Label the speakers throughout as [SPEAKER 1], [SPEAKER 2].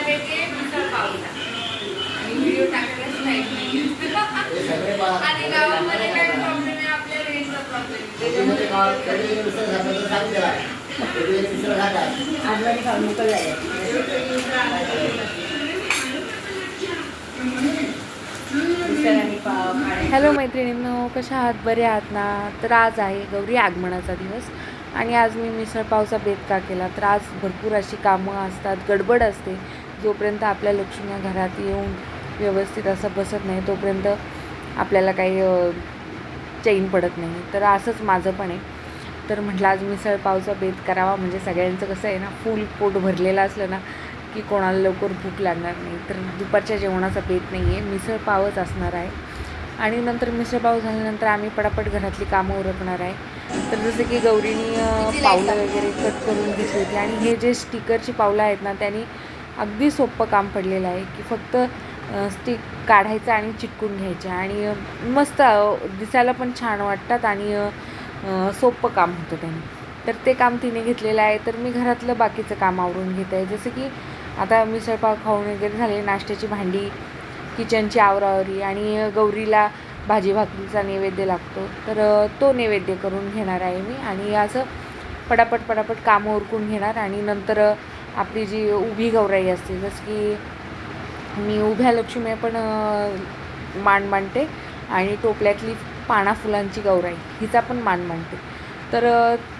[SPEAKER 1] मिसळ पावला आणि व्हिडिओ नाही. आणि गावामध्ये काय प्रॉब्लेम आहे? आपल्या रेंजचा प्रॉब्लेम
[SPEAKER 2] हॅलो मैत्रिणींनो कशा आहात? बरे आहात ना? तर आज आहे गौरी आगमनाचा दिवस. आणि आज मी मिसळपावचा बेत का केला. तर आज भरपूर अशी कामं असतात गडबड असते. जोपर्यंत आपल्या लक्ष्म्या घरात येऊन व्यवस्थित असं बसत नाही तोपर्यंत आपल्याला काही चैन पडत नाही. तर असंच माझं पण आहे. तर म्हटलं आज मिसळपावचा बेत करावा. म्हणजे सगळ्यांचं कसं आहे ना फुल पोट भरलेलं असलं ना की कोणाला लवकर भूक लागणार नाही. तर दुपारच्या जेवणाचा बेत नाही आहे. मिसळपावच असणार आहे. आणि नंतर मिसळपाव झाल्यानंतर आम्ही पटापट घरातली कामं उरकणार आहे. तर जसं की गौरीनी पावलं वगैरे कट करून घेतली होती. आणि हे जे स्टिकरची पावलं आहेत ना त्यांनी अगदी सोपं काम पडलेलं आहे की फक्त स्टिक काढायचं आणि चिटकून घ्यायच्या आणि मस्त दिसायला पण छान वाटतात आणि सोपं काम होतं त्यांनी. तर ते काम तिने घेतलेलं आहे. तर मी घरातलं बाकीचं काम आवरून घेत आहे. जसं की आता मिसळपाव खाऊन वगैरे झाले नाश्त्याची भांडी किचनची आवरावरी आणि गौरीला भाजी भाकरीचा नैवेद्य लागतो. तर तो नैवेद्य करून घेणार आहे मी आणि असं पटापट पटापट कामं उरकून घेणार आणि नंतर आपली जी उभी गौराई असते जसं की मी उभ्या लक्ष्मी पण मान मांडते आणि टोपल्यातली पाना फुलांची गौराई हिचा पण मान मांडते तर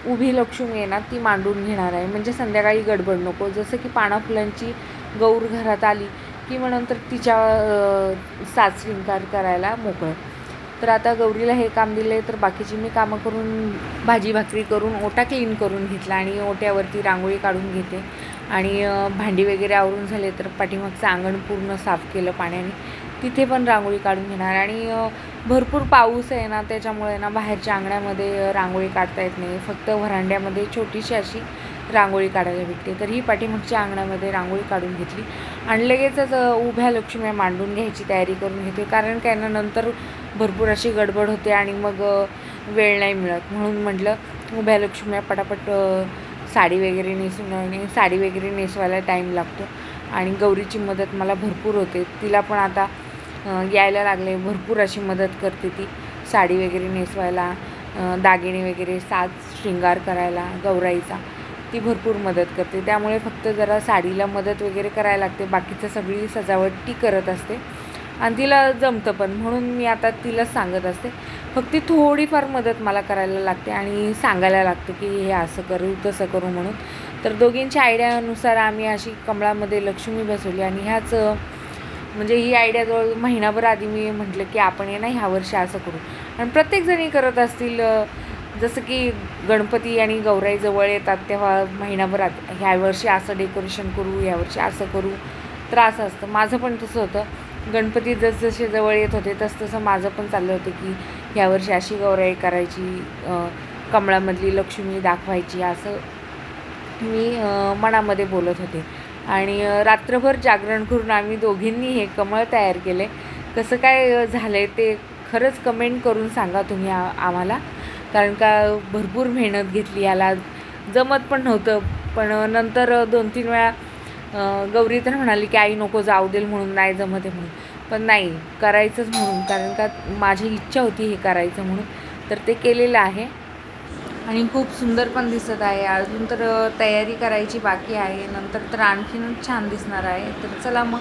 [SPEAKER 2] उभी लक्ष्मी आहे ना ती मांडून घेणार आहे. म्हणजे संध्याकाळी गडबड नको. जसं की पाना फुलांची गौर घरात आली की मग नंतर तिच्या अ, करायला मोकळं. तर आता गौरीला हे काम दिलं आहे तर बाकीची मी कामं करून भाजी भाकरी करून ओटा क्लीन करून घेतला आणि ओट्यावरती रांगोळी काढून घेते. आणि भांडी वगैरे आवरून झाले तर पाठीमागचं अंगण पूर्ण साफ केलं पाण्याने. तिथे पण रांगोळी काढून घेणार. आणि भरपूर पाऊस आहे ना त्याच्यामुळे ना बाहेरच्या अंगणामध्ये रांगोळी काढता येत नाही. फक्त व्हरांड्यामध्ये छोटीशी अशी रांगोळी काढायला भेटते. तर ही पाठीमागच्या अंगणामध्ये रांगोळी काढून घेतली. आणि लगेचच उभ्या लक्ष्म्या मांडून घ्यायची तयारी करून घेते. कारण काय ना नंतर भरपूर अशी गडबड होते आणि मग वेळ नाही मिळत. म्हणून म्हटलं उभ्या लक्ष्म्या पटापट साडी वगैरे नेसून आणि साडी वगैरे नेसवायला टाईम लागतो. आणि गौरीची मदत मला भरपूर होते. तिला पण आता यायला लागले. भरपूर अशी मदत करते ती. साडी वगैरे नेसवायला दागिने वगैरे साज शृंगार करायला गौराईचा. ती भरपूर मदत करते. त्यामुळे फक्त जरा साडीला मदत वगैरे करायला लागते. बाकीचं सगळी सजावट ती करत असते. आणि तिला जमतं पण. म्हणून मी आता तिला सांगत असते. फक्त ती थोडीफार मदत मला करायला लागते आणि सांगायला लागते की हे असं करू तसं करू म्हणून. तर दोघींच्या आयडियानुसार आम्ही अशी कमळामध्ये लक्ष्मी बसवली आणि ह्याच म्हणजे ही आयडिया जवळ महिनाभर आधी मी म्हटलं की आपण हे ना ह्या वर्षी असं करू. आणि प्रत्येकजणी करत असतील जसं की गणपती आणि गौराई जवळ येतात तेव्हा महिनाभर आत ह्या वर्षी असं डेकोरेशन करू ह्या वर्षी असं करू. तर असं असतं. माझं पण तसं होतं. गणपती जसजसे जवळ येत होते तसतसं माझं पण चाललं होतं की ह्या अशी गौराई करायची कमळामधली लक्ष्मी दाखवायची असं मी मनामध्ये बोलत होते. आणि रात्रभर जागरण करून आम्ही दोघींनी हे कमळ तयार केले. कसं काय झालं आहे ते खरंच कमेंट करून सांगा तुम्ही आ आम्हाला. कारण का भरपूर मेहनत घेतली याला जमत पण नव्हतं. पण नंतर दोन तीन वेळा गौरी तर म्हणाली की आई नको जाऊ देल म्हणून नाही जमत आहे म्हणून. पण नाही करायचंच म्हणून. कारण का माझी इच्छा होती हे करायचं म्हणून. तर ते केलेलं आहे. आणि खूप सुंदर पण दिसत आहे. अजून तर तयारी करायची बाकी आहे. नंतर तर आणखीनच छान दिसणार आहे. तर चला मग.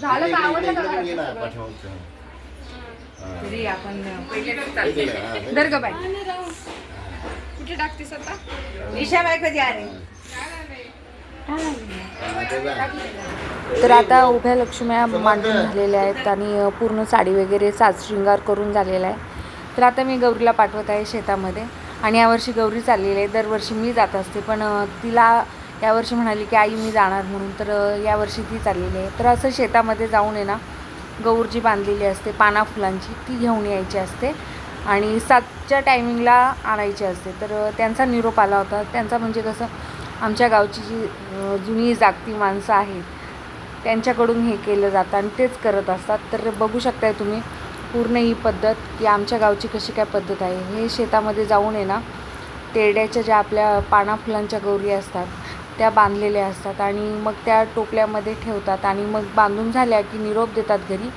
[SPEAKER 1] झालं.
[SPEAKER 3] हा.
[SPEAKER 2] तरी आपण
[SPEAKER 1] बाई. कुठे टाकतेस आता?
[SPEAKER 4] ईशा बाई कधी आले.
[SPEAKER 2] तर आता उभ्या लक्ष्म्या मांडून झालेल्या आहेत आणि पूर्ण साडी वगैरे साज शृंगार करून झालेला आहे. तर आता मी गौरीला पाठवत आहे शेतामध्ये आणि यावर्षी गौरी चाललेली आहे. दरवर्षी मी जात असते पण तिला यावर्षी म्हणाली की आई मी जाणार म्हणून तर यावर्षी ती चाललेली आहे. तर असं शेतामध्ये जाऊन आहे ना गौरजी बांधलेली असते पाना फुलांची ती घेऊन यायची असते आणि सातच्या टायमिंगला आणायची असते. तर त्यांचा निरोप आला होता. त्यांचा म्हणजे कसं आमच्या गावची जी जुनी जागती माणसं आहेत त्यांच्याकडून हे केलं जातं आणि तेच करत असतात. तर बघू शकताय तुम्ही पूर्ण ही पद्धत की आमच्या गावची कशी काय पद्धत आहे. हे शेतामध्ये जाऊन आहे ना तेरड्याच्या ज्या आपल्या पाना फुलांच्या गौरी असतात त्या बांधलेल्या असतात आणि मग त्या टोपल्यामध्ये ठेवतात आणि मग बांधून झाल्या की निरोप देतात घरी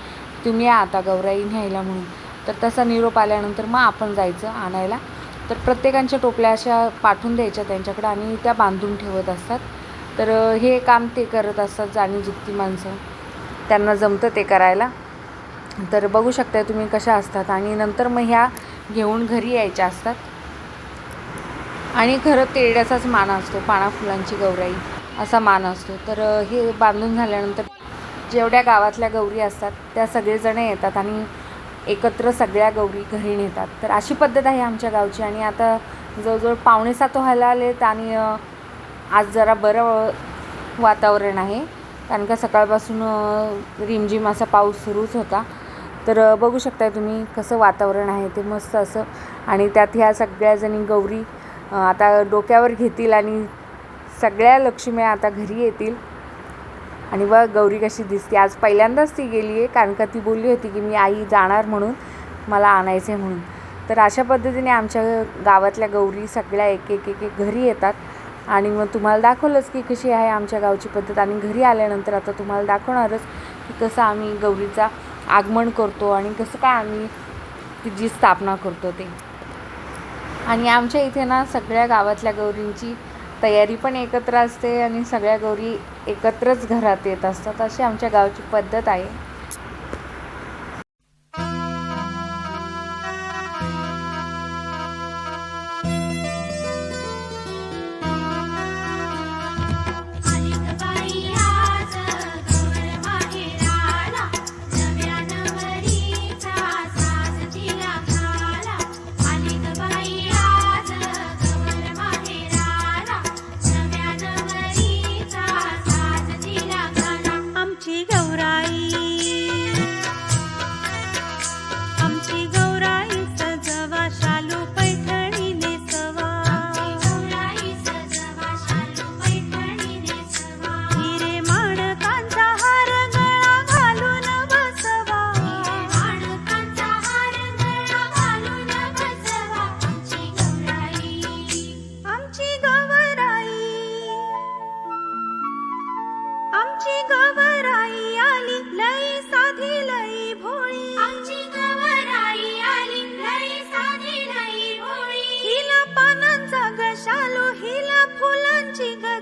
[SPEAKER 2] तुम्ही या आता गौराई न्यायला म्हणून. तर तसा निरोप आल्यानंतर मग आपण जायचं आणायला. तर प्रत्येकांच्या टोपल्या अशा पाठवून द्यायच्या त्यांच्याकडे आणि त्या बांधून ठेवत असतात. तर हे काम ते करत असतात जाणीजुकती माणसं. त्यांना जमतं ते करायला. तर बघू शकताय तुम्ही कशा असतात आणि नंतर मग ह्या घेऊन घरी यायच्या असतात. आणि खरं तेरड्याचाच मान असतो पाना फुलांची गौराई असा मान असतो. तर हे बांधून झाल्यानंतर जेवढ्या गावातल्या गौरी असतात त्या सगळेजण येतात आणि एकत्र सगळ्या गौरी घरी नेतात. तर अशी पद्धत आहे आमच्या गावची आणि आता जवळजवळ पावणे सात व्हायला आलेत आणि आज जरा बरं वातावरण आहे. कारण का सकाळपासून रिमझिम असा पाऊस सुरूच होता. तर बघू शकताय तुम्ही कसं वातावरण आहे ते मस्त असं. आणि त्यात ह्या सगळ्याजणी गौरी आता डोक्यावर घेतील आणि सगळ्या लक्ष्म्या आता घरी येतील. आणि बघ गौरी कशी दिसते. आज पहिल्यांदाच ती गेली आहे कारण का ती बोलली होती की मी आई जाणार म्हणून मला आणायचं आहे म्हणून. तर अशा पद्धतीने आमच्या गावातल्या गौरी सगळ्या एक एक एक एक घरी येतात. आणि मग तुम्हाला दाखवलंच की कशी आहे आमच्या गावची पद्धत. आणि घरी आल्यानंतर आता तुम्हाला दाखवणारच की कसं आम्ही गौरीचा आगमन करतो आणि कसं काय आम्ही तिची स्थापना करतो ते. आणि आमच्या इथे ना सगळ्या गावातल्या गौरींची तयारी पण एकत्र असते आणि सगळ्या गौरी एकत्रच घरात येत असतात अशी आमच्या गावची पद्धत आहे.
[SPEAKER 5] आमची गवराई आली लई साधी लई भोळी. आमची गवराई आली लई साधी लई भोळी. हिला पानांचा ग हिला फुलांची ग